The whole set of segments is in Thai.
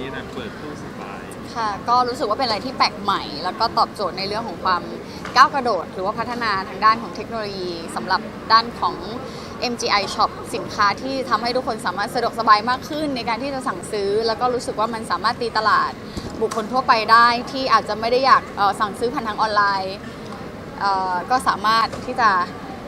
นี้นะเปิดตู้สบาย ค่ะ ก็รู้สึกว่าเป็นอะไรที่แปลกใหม่ แล้วก็ตอบโจทย์ในเรื่องของความก้าวกระโดด หรือว่าพัฒนาทางด้านของเทคโนโลยีสำหรับด้านของ MGI Shop สินค้าที่ทำให้ทุกคนสามารถสะดวกสบายมากขึ้นในการที่จะสั่งซื้อ แล้วก็รู้สึกว่ามันสามารถตีตลาดบุคคลทั่วไปได้ที่อาจจะไม่ได้อยากเอ่อสั่งซื้อผ่านทางออนไลน์เอ่อก็สามารถที่จะ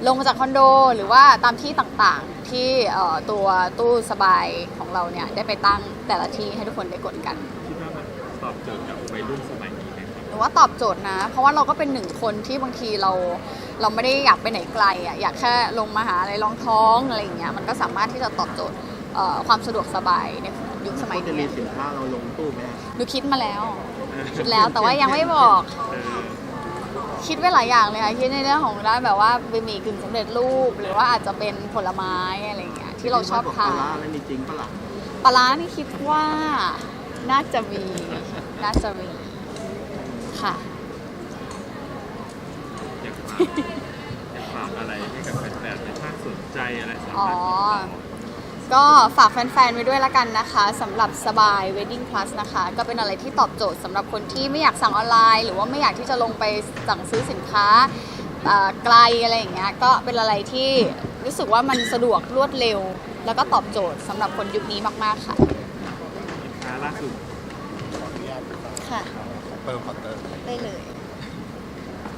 ลงมาจากคอนโด หรือว่าตามที่ต่างๆ ที่เอ่อตัวตู้สบายของเราเนี่ยได้ไปตั้งแต่ละที่ให้ทุกคนได้กดกันคิดว่ามันตอบโจทย์กับวัยรุ่นสมัยนี้ไหมครับหนูว่าตอบโจทย์นะ เพราะว่าเราก็เป็นหนึ่งคนที่บางทีเราเราไม่ได้อยากไปไหนไกลอะอยากแค่ลงมาหาอะไรรองท้องอะไรอย่างเงี้ยมันก็สามารถที่จะตอบโจทย์เอ่อความสะดวกสบายในยุคสมัยจะมีนี้สินค้าเราลงตู้ไหมฮะหนูคิดมาแล้ว คิดแล้วแต่ว่ายังไม่บอกเออ คิดไว้หลายอย่างเลยค่ะคิดในเรื่องของด้านแบบว่าบะหมี่กึ่งสำเร็จรูป หรือว่าอาจจะเป็นผลไม้อะไรอย่างเงี้ยที่เราชอบทาปลร้านแล้วมีจริงปะล่ะปลาร้านี่คิดว่าน่าจะมีน่าจะมีค่ะอยากฝากอยากฝากอะไรให้กับแฟนๆไหมถ้าสนใจอะไรสาอ๋อมารถติดต่อ ก็ฝากแฟนๆไว้ด้วยละกันนะคะสำหรับสบาย Wedding Plus นะคะ ก็เป็นอะไรที่ตอบโจทย์สำหรับคนที่ไม่อยากสั่งออนไลน์ หรือว่าไม่อยากที่จะลงไปสั่งซื้อสินค้าเอ่อไกลอะไรอย่างเงี้ยก็เป็นอะไรที่รู้สึกว่ามันสะดวกรวดเร็ว แล้วก็ตอบโจทย์สำหรับคนยุคนี้มากๆค่ะสินค้าล่าสุดค่ะเปิร์มคอตเตอร์ได้เลย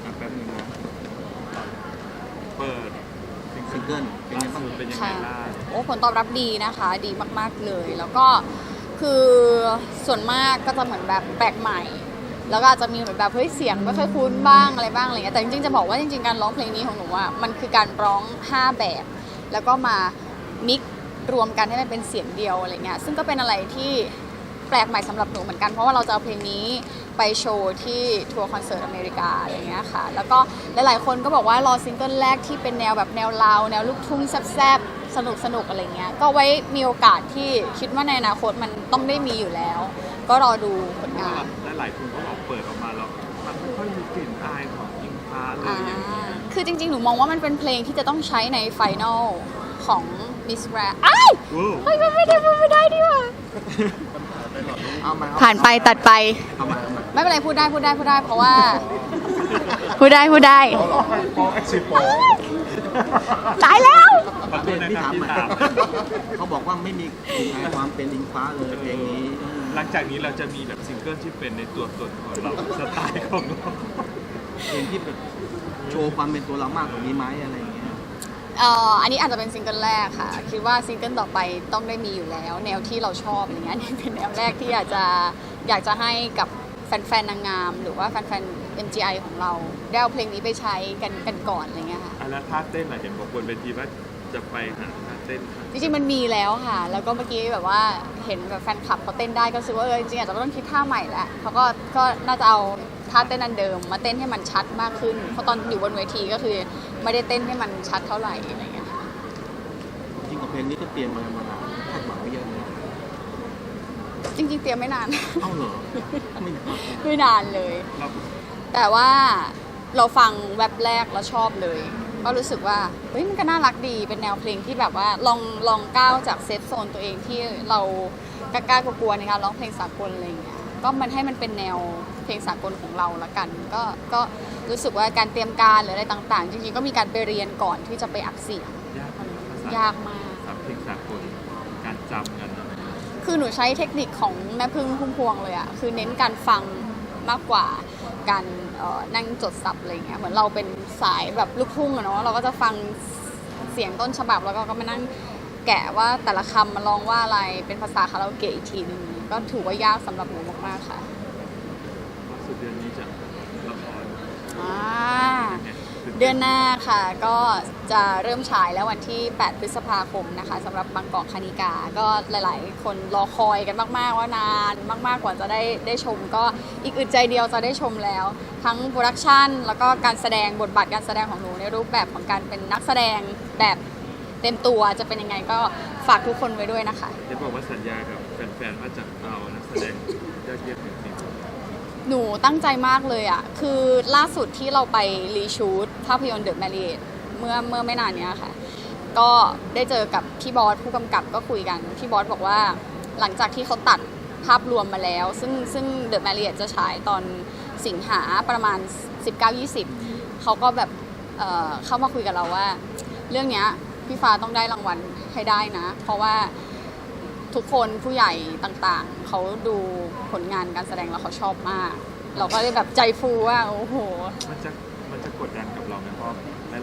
อะแป๊บนึงนะเปิด ซิ งเกิลเป็นล่าไงบ้างสุดเป็นยังไงค่ะล่ะโอ้ผลตอบรับดีนะคะ ดีมากๆเลย แล้วก็คือส่วนมากก็จะเหมือนแบบแปลกใหม่ แล้วก็อาจจะมีเหมือนแบบเฮ้ยเสียงไม่ค่อยคุ้นบ้างอะไรบ้างอะไรเงี้ยแต่จริงๆจะบอกว่าจริงๆการร้องเพลงนี้ของหนูอะมันคือการร้อง 5 แบบ แล้วก็มามิกรวมกันให้มันเป็นเสียงเดียวอะไรเงี้ยซึ่งก็เป็นอะไรที่แปลกใหม่สำหรับหนูเหมือนกันเพราะว่าเราจะเอาเพลงนี้ไปโชว์ที่ทัวร์คอนเสิร์ตอเมริกาอะไรเงี้ยค่ะ แล้วก็หลายๆคนก็บอกว่ารอซิงเกิลแรกที่เป็นแนวแบบแนวลาว แนวลูกทุ่งแซ่บๆสนุกสนุกๆอะไรเงี้ยก็ไว้มีโอกาสที่คิดว่าในอนาคตมันต้องได้มีอยู่แล้ว ก็รอดูผลงานและหลายคนก็บอกเปิดออกมาแล้วมันไม่ค่อยมีกลิ่นอายของอิงฟ้าเลยอ่าอย่างนี้ยคือจริงๆ หนูมองว่ามันเป็นเพลงที่จะต้องใช้ในไฟนอลของ Miss r a อ้ายโอ้เฮ้ยมันไม่ได้มันไม่ได้ดีว่ะเอามา ผ่านไปตัดไปเอามาเอามาไม่เป็นไรพูดได้พูดได้พูดได้เพราะว่า พูดได้พูดได้ตายแล้วขอโทษนะพี่ครับถามที่หน่อยถามเขาบอกว่าไม่มีกลิ่นอายความเป็นอิงฟ้าเลยเพลงนี้อืมหลังจากนี้เราจะมีแบบซิงเกิลที่เป็นในตัวตนของเราสไตล์ของเราเพลงที่แบบโชว์ความเป็นตัวเรามากกว่านี้ไหมอะไรอย่างเงี้ย เอ่ออันนี้อาจจะเป็นซิงเกิลแรกค่ะ คิดว่าซิงเกิลต่อไปต้องได้มีอยู่แล้ว แนวที่เราชอบอะไรเงี้ยนี่เป็นแนวแรกที่อยากจะอยากจะให้กับแฟนๆนางงาม หรือว่าแฟนๆ MGI ของเราได้เอาเพลงนี้ไปใช้กันกันก่อนอะไรเงี้ยค่ะอะแล้วท่าเต้นล่ะเห็นบอกบนเวทีว่าจะไปหาท่าเต้นจริงๆมันมีแล้วค่ะ แล้วก็เมื่อกี้แบบว่าเห็นแบบแฟนคลับเขาเต้นได้ก็รู้สึกว่าเออจริงๆอาจจะไม่ต้องคิดท่าใหม่แล้วเขาก็ก็น่าจะเอาท่าเต้นอันเดิม มาเต้นให้มันชัดมากขึ้นเพราะตอนอยู่บนเวทีก็คือ ไม่ได้เต้นให้มันชัดเท่าไหร่อะไรเงี้ยค่ะจริงกับเพลงนี้ก็เตรียมมามานานคาดหวังไว้เยอะเลยจริง ๆ เตรียมไม่นาน เอ้าเหรอไม่นานไม่นานเลย เราแต่ว่าเราฟังแว็บแรกแล้วชอบเลย ก็รู้สึกว่าเฮ้ยมันก็น่ารักดีเป็นแนวเพลงที่แบบว่าลองลองก้าวจากเซฟโซนตัวเองที่เรากล้าๆกลัวๆในการร้องเพลงสากลอะไรอย่างเงี้ยก็มันให้มันเป็นแนวเพ ลงสากลของเราละกัน ก็ก็รู้สึกว่าการเตรียมการหรืออะไรต่างๆ จริงๆ ก็มีการไปเรียนก่อนที่จะไปอัดเสียงยากไหมภาษายากมากสามเพลงสากลการจำกันนะคือหนูใช้เทคนิคของแม่พึ่งพุ่มพวงเลยอะคือเน้นการฟังมากกว่าการเอ่อนั่งจดสับอะไรเงี้ยเหมือนเราเป็นสายแบบลูกทุ่งอะเนาะเราก็จะฟังเสียงต้นฉบับแล้วก็ก็มานั่งแกะว่าแต่ละคำมันร้องว่าอะไรเป็นภาษาคาราโอเกะอีกทีหนึงก็ถือว่ายากสำหรับหนูมากๆค่ะ สุดเดือนนี้จะละคร อ่าเดือนหน้าค่ะก็จะเริ่มฉายแล้ววันที่ 8 พฤษภาคมนะคะสำหรับบางกอกคณิกา ก็หลาย ๆ คนรอคอยกันมาก ๆ ว่านานมาก ๆ กว่าจะได้ได้ชม ก็อีกอึดใจเดียวจะได้ชมแล้ว ทั้งโปรดักชันแล้วก็การแสดงบทบาทการแสดงของหนูในรูปแบบของการเป็นนักแสดงแบบเต็มตัวจะเป็นยังไงก็ฝากทุกคนไว้ด้วยนะคะ เห็นบอกว่าสัญญากับแฟนๆว่าจะเอานักแสดงยอดเยี่ยมจริง หนูตั้งใจมากเลยอะ่ะคือล่าสุดที่เราไปรีชูตภาพยนตร์เดอะแมรี่เมื่อเมื่อไม่นานเนี้ยค่ะ ก็ได้เจอกับพี่บอสผู้กำกับก็คุยกัน พี่บอสบอกว่าหลังจากที่เขาตัดภาพรวมมาแล้ว ซึ่งซึ่งเดอะแมรี่จะฉายตอนสิงหาประมาณ 19-20 เขาก็แบบเเข้ามาคุยกับเราว่า เรื่องเนี้ยพี่ฟ้าต้องได้รางวัลให้ได้นะ เพราะว่า ทุกคนผู้ใหญ่ต่างๆ เขาดูผลงานการแสดงแล้วเขาชอบมาก เราก็เลยแบบใจฟูว่าโอ้โห มันจะมันจะกดดันกับเราไหมเพราะ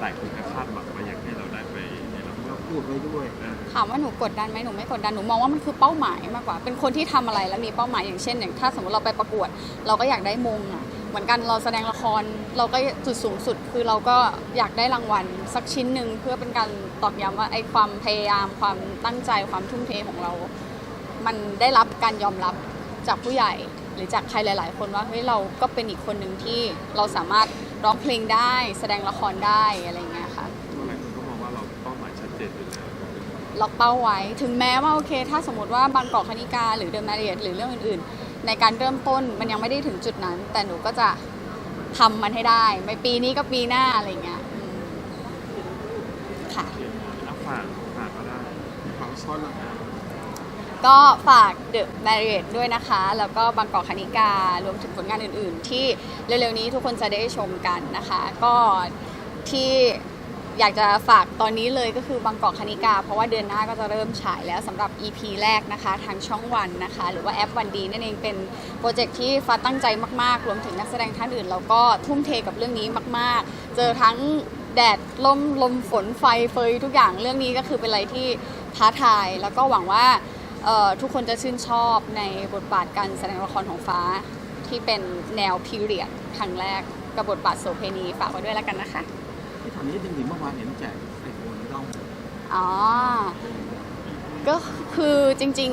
หลายๆคนก็คาดหวังว่าอยากให้เราได้ไปในรางวัเราลพูดไว้ด้วยเออถามว่าหนูกดดันไหมหนูไม่กดดันหนูมองว่ามันคือเป้าหมายมากกว่า เป็นคนที่ทำอะไรแล้วมีเป้าหมายอย่างเช่นอย่างถ้าสมมติเราไปประกวด เราก็อยากได้มงอะ เหมือนกันเราแสดงละครเราก็จุดสูงสุด คือเราก็อยากได้รางวัลสักชิ้นหนึ่งเพื่อเป็นการตอกย้ำว่าไอ้ความพยายามความตั้งใจความทุ่มเทของเรา มันได้รับการยอมรับจากผู้ใหญ่หรือจากใครหลาย ๆ คนว่าเฮ้ยเราก็เป็นอีกคนหนึ่งที่เราสามารถร้องเพลงได้ แสดงละครได้อะไรอย่างเงี้ยค่ะหลายคนก็มองว่าเราเป้าหมายชัดเจนอยู่แล้วล็อกเป้าไว้ ถึงแม้ว่าโอเค ถ้าสมมติว่าบางกอกคณิกาหรือเดอะมาเรียหรือเรื่องอื่น ๆ ในการเริ่มต้นมันยังไม่ได้ถึงจุดนั้น แต่หนูก็จะทำมันให้ได้ไม่ปีนี้ก็ปีหน้าอะไรอย่างเงี้ยอืมค่ะเอาฝากฝากก็ได้ความซ้อนละก็ฝาก The Marriott ด้วยนะคะ แล้วก็บางกอกคณิการวมถึงผลงานอื่น ๆ ที่เร็ว ๆ นี้ทุกคนจะได้ชมกันนะคะ ก็ที่ อยากจะฝากตอนนี้เลยก็คือบางกอกคณิกา เพราะว่าเดือนหน้าก็จะเริ่มฉายแล้วสำหรับ EP แรกนะคะทางช่องวันนะคะ หรือว่าแอปวันดีนั่นเองเป็นโปรเจกต์ที่ฟ้าตั้งใจมากๆ รวมถึงนักแสดงท่านอื่นแล้วก็ทุ่มเทกับเรื่องนี้มาก ๆ เจอทั้งแดดลมลมฝนไฟเฟยทุกอย่างเรื่องนี้ก็คือเป็นอะไรที่ท้าทาย แล้วก็หวังว่าทุกคนจะชื่นชอบในบทบาทการแสดงละครของฟ้าที่เป็นแนวพีเรียดครั้งแรกกับบทบาทโสเพณีฝากไว้ด้วยแล้วกันนะคะ ที่ทำนี้จริงๆเมื่อวานเห็นแจกไอโฟนต้องอ๋อ ก็คือจริง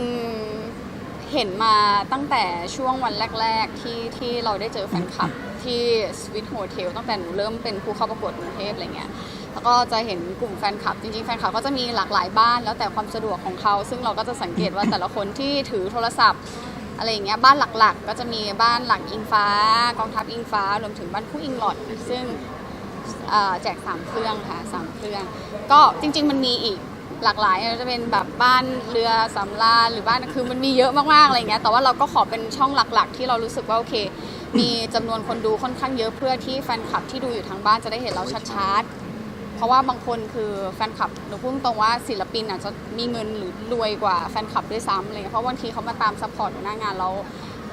ๆเห็นมาตั้งแต่ช่วงวันแรก ๆ ที่ที่เราได้เจอแฟนคลับที่สวิตโฮเทลตั้งแต่หนูเริ่มเป็นผู้เข้าประกวดกรุงเทพอะไรเงี้ยแล้วก็จะเห็นกลุ่มแฟนคลับ จริง ๆ แฟนคลับก็จะมีหลากหลายบ้านแล้วแต่ความสะดวกของเขา ซึ่งเราก็จะสังเกตว่าแต่ละคนที่ถือโทรศัพท์อะไรอย่างเงี้ยบ้านหลักๆ ก็จะมีบ้านหลักอิงฟ้ากองทัพอิงฟ้ารวมถึงบ้านคู่อิงหลอดซึ่ง แจกสามเครื่องค่ะสามเครื่อง ก็จริง ๆ มันมีอีกหลากหลายจะเป็นแบบบ้านเรือสำราญหรือบ้านคือมันมีเยอะมากๆอะไรเงี้ยแต่ว่าเราก็ขอเป็นช่องหลัก ๆ ที่เรารู้สึกว่าโอเค มีจำนวนคนดูค่อนข้างเยอะเพื่อที่แฟนคลับที่ดูอยู่ทางบ้านจะได้เห็นเราชัดๆเพราะว่าบางคนคือแฟนคลับหนูพูดตรงว่าศิลปินอาจจะมีเงินหรือรวยกว่าแฟนคลับด้วยซ้ำอะไรเลยเพราะบางทีเขามาตามซัพพอร์ตหน้างานเรา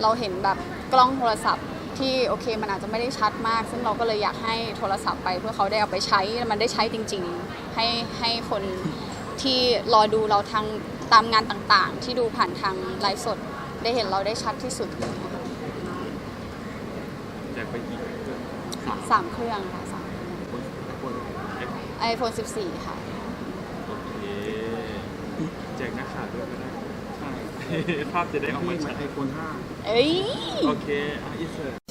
เราเห็นแบบกล้องโทรศัพท์ ที่โอเคมันอาจจะไม่ได้ชัดมาก ซึ่งเราก็เลยอยากให้โทรศัพท์ไปเพื่อเขาได้เอาไปใช้มันได้ใช้จริง ๆ ให้ให้คนที่รอดูเราทางตามงานต่างๆ ที่ดูผ่านทางไลฟ์สดได้เห็นเราได้ชัดที่สุดเลยนะคะอยากไปอีกเรื่องสามสามเครื่องค่ะสามคนไอโฟนเอ๊ะไอโฟน14 ค่ะ โอเคแจกหน้าขาดด้วยก็ได้ใช่ภาพจะได้ออกมาที่ชัดไอโฟนห้าเอ้ย โอเคอะอินเสิร์